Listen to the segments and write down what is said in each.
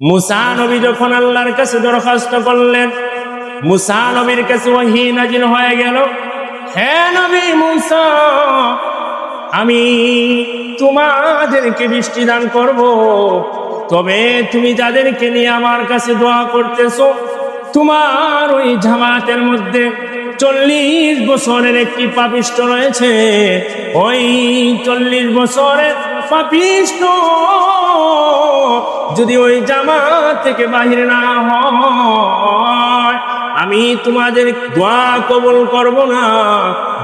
মুসা নবী যখন আল্লাহর কাছে দরখাস্ত করলেন, মুসা নবীর কাছে ওহি নাজিল হয়ে গেল, হে নবী মুসা, আমি তোমাদেরকে বৃষ্টি দান করব। তবে তুমি যাদেরকে নিয়ে আমার কাছে দোয়া করতেছো, তোমার ওই জামাতের মধ্যে চল্লিশ বছরের একটি পাপিষ্ট রয়েছে। ওই চল্লিশ বছরের পাপিষ্ট যদি ওই জামাত থেকে বাহির না হয়, আমি তোমাদের দোয়া কবুল করব না।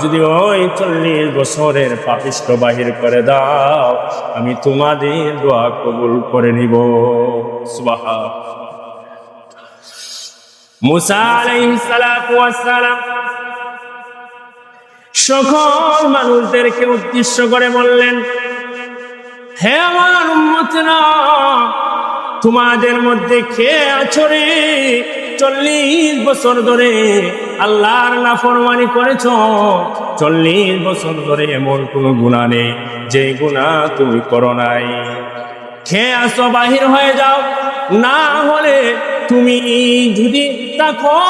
যদি ওই চল্লিশ বছরের পাপিষ্ট বাহির করে দাও, আমি তোমাদের দোয়া কবুল করে নিব। সুবাহা সকল মানুষদেরকে উদ্দেশ্য করে বললেন, হে আমার উম্মতরা তোমাদের মধ্যে খেয়ে আছো রে? চল্লিশ বছর ধরে আল্লাহর নাফরমানি করেছ। চল্লিশ বছর ধরে এমন কোনো গুণা নেই, যে গুণা তুমি করো নাই। খেয়ে আসো বাহির হয়ে যাও, না হলে তুমি যদি থাকো,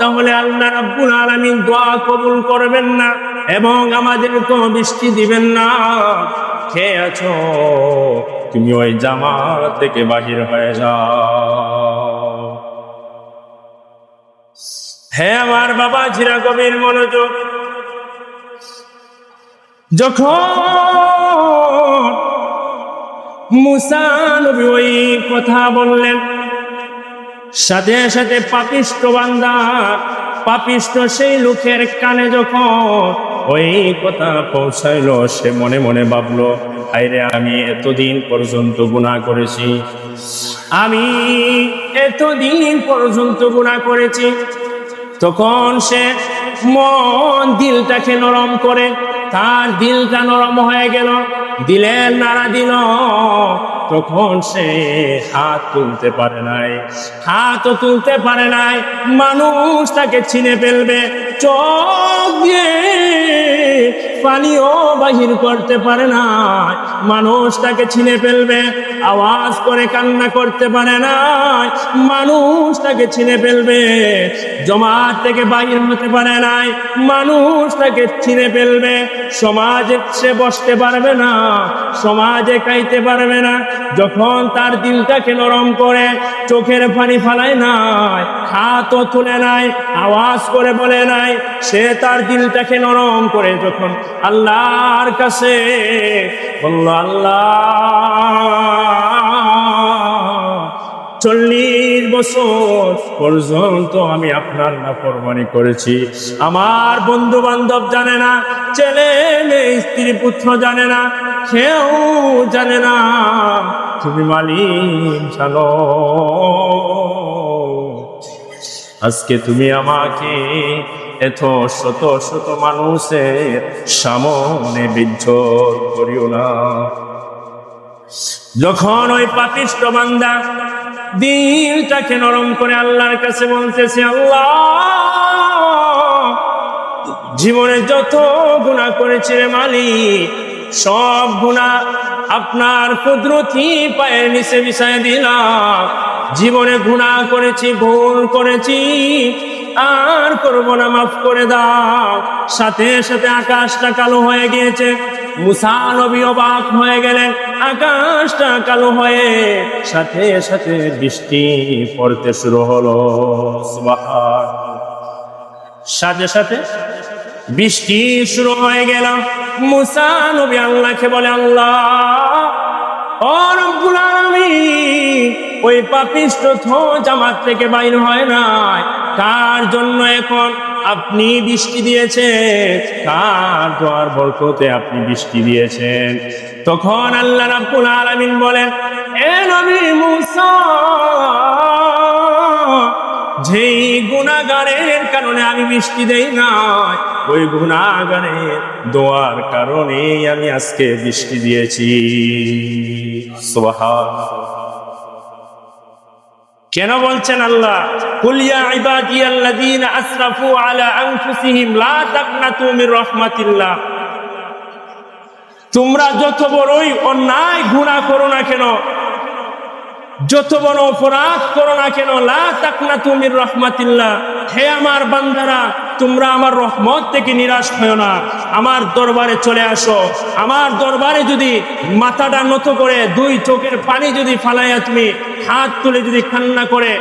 তাহলে আল্লাহ রাব্বুল আলামিন দোয়া কবুল করবেন না এবং আমাদের কোনো বৃষ্টি দিবেন না। খেয়ে আছো, তুমি ওই জামা থেকে বাহির হয়ে যাও। হ্যাঁ আমার বাবা, ঝিরা কবির মনোযোগ। যখন মুসা নবী ওই কথা বললেন, সাথে সাথে পাপিষ্ট বান্দা, পাপিষ্ট সেই লোকের কানে যখন ওই কথা পৌঁছাইলো, সে মনে মনে ভাবলো আইরে আমি এতদিন পর্যন্ত গুণা করেছি। আমি এতদিন পর্যন্ত গুণা করেছি। তখন সে মন দিলটাকে নরম করে, তার দিলটা নরম হয়ে গেল, দিলের নাড়া দিল। তখন সে হাত তুলতে পারে নাই, হাতও তুলতে পারে নাই, মানুষ তাকে ছিনে ফেলবে, চোখ দিয়ে পানিও বাহির করতে পারে না। মানুষ তাকে ছিনে ফেলবে, আওয়াজ করে কান্না করতে পারে না। মানুষ তাকে ছিনে ফেলবে জমাত থেকে বাহির হতে পারে নাই। মানুষ তাকে ছিনে ফেলবে। সমাজে সে বসতে পারবে না, সমাজে খাইতে পারবে না। যখন তার দিলটাকে নরম করে, চোখের পানি ফালায় নাই, হাতও তুলে নাই, আওয়াজ করে বলে নাই, সে তার দিলটাকে নরম করে যখন আল্লাহর কাছে, বলল, আল্লাহ। চল্লিশ বছর পর্যন্ত আমি আপনার নাফরমানি করেছি। আমার বন্ধু বান্ধব জানে না, ছেলে মেয়ে, স্ত্রী, পুত্র জানে না কেউ জানে না। তুমি মালিক, জানো। আজকে তুমি আমাকে এত শত শত মানুষের সামনে বিজ্জর করিও না। যখন ওই পাপিষ্ট বান্দা দিলটাকে নরম করে আল্লাহর কাছে বলতেছে, আল্লাহ, জীবনে যত গুণা করেছে মালিক, সব গুণা আপনার কুদরতি পায়ের নিচে বিষয় দিলাম। জীবনে গুণা করেছি, ভুল করেছি, আর করব না, মাফ করে দাও। সাথে সাথে আকাশটা কালো হয়ে গিয়েছে। মুসা নবী অবাক হয়ে গেলেন, আকাশটা কালো হয়ে সাথে সাথে বৃষ্টি পড়তে শুরু হলো। সাথে সাথে বৃষ্টি শুরু হয়ে গেল। মুসা নবী আল্লাহকে বলে, আল্লাহ ওই পাপিষ্ট থো জামাত থেকে বাইর হয় নাই। কার জন্য এখন আপনি বৃষ্টি দিয়েছেন কার দোয়ার বরকতে আপনি বৃষ্টি দিয়েছেন। তখন আল্লাহ রাব্বুল আলামিন বলেন, এ নবী মুসা, যেই গুণাগারের কারণে আমি বৃষ্টি দেই না ওই গুণাগারের দোয়ার কারণে আমি আজকে বৃষ্টি দিয়েছি। সুবহান কেন বলছেন আল্লাহ কুলিয়া ইবাদি আল্লাযীনা আসরাফু আলা আনফুসিহিম, লা তাকনাতু মির রাহমাতিল্লাহ। তোমরা যত বড়ই অন্যায় গুনাহ করো না কেন, যত বড় অপরাধ করো না কেন, লা তাকনা তুমির রাহমাতিল্লাহ। হে আমার বান্দারা তোমরা আমার রহমত থেকে নিরাশ হয় না। আমার দরবারে চলে আসো। আমার দরবারে যদি মাথাটা নত করে, দুই চোখের পানি যদি ফালাইয়া তুমি হাত তুলে যদি খান্না করে,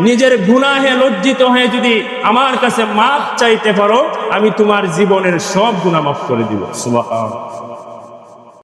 নিজের গুনাহে লজ্জিত হয়ে যদি আমার কাছে মাপ চাইতে পারো, আমি তোমার জীবনের সব গুণা মাফ করে দিব। সুবহান